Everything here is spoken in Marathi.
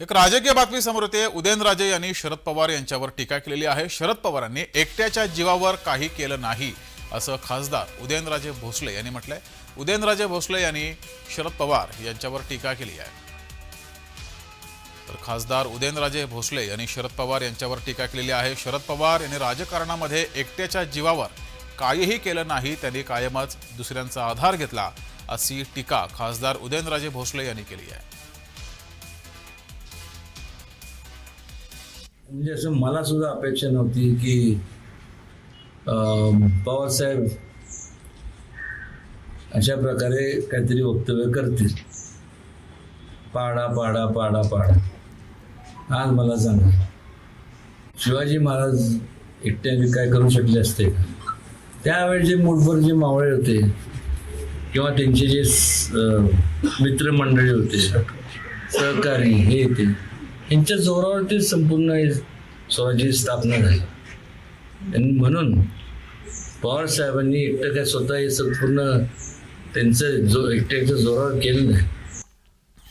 एक राजकीय बातमी समोर येते. उदयनराजे यांनी शरद पवार यांच्यावर टीका केलेली आहे. शरद पवारांनी एकट्याच्या जीवावर काही केलं नाही असं खासदार उदयनराजे भोसले यांनी म्हटलंय. उदयनराजे भोसले यांनी शरद पवार यांच्यावर टीका केली आहे. तर खासदार उदयनराजे भोसले यांनी शरद पवार यांच्यावर टीका केलेली आहे. शरद पवार यांनी राजकारणामध्ये एकट्याच्या जीवावर काहीही केलं नाही त्यांनी कायमच दुसऱ्यांचा आधार घेतला अशी टीका खासदार उदयनराजे भोसले यांनी केली आहे. म्हणजे असं मला सुद्धा अपेक्षा नव्हती की पवारसाहेब अशा प्रकारे काहीतरी वक्तव्य करतील. पाडा पाडा पाडा पाडा. आज मला सांगा शिवाजी महाराज एकट्याने काय करू शकले असते का? त्यावेळी जे मूळभर जे मावळे होते किंवा त्यांचे जे मित्रमंडळी होते सहकारी हे ते यांच्या जोरावरती संपूर्ण स्वराज्याची स्थापना झाली. आणि म्हणून पवार साहेबांनी एकटं काय स्वतः हे संपूर्ण त्यांचं जो एकट्याच्या जोरावर केलं नाही.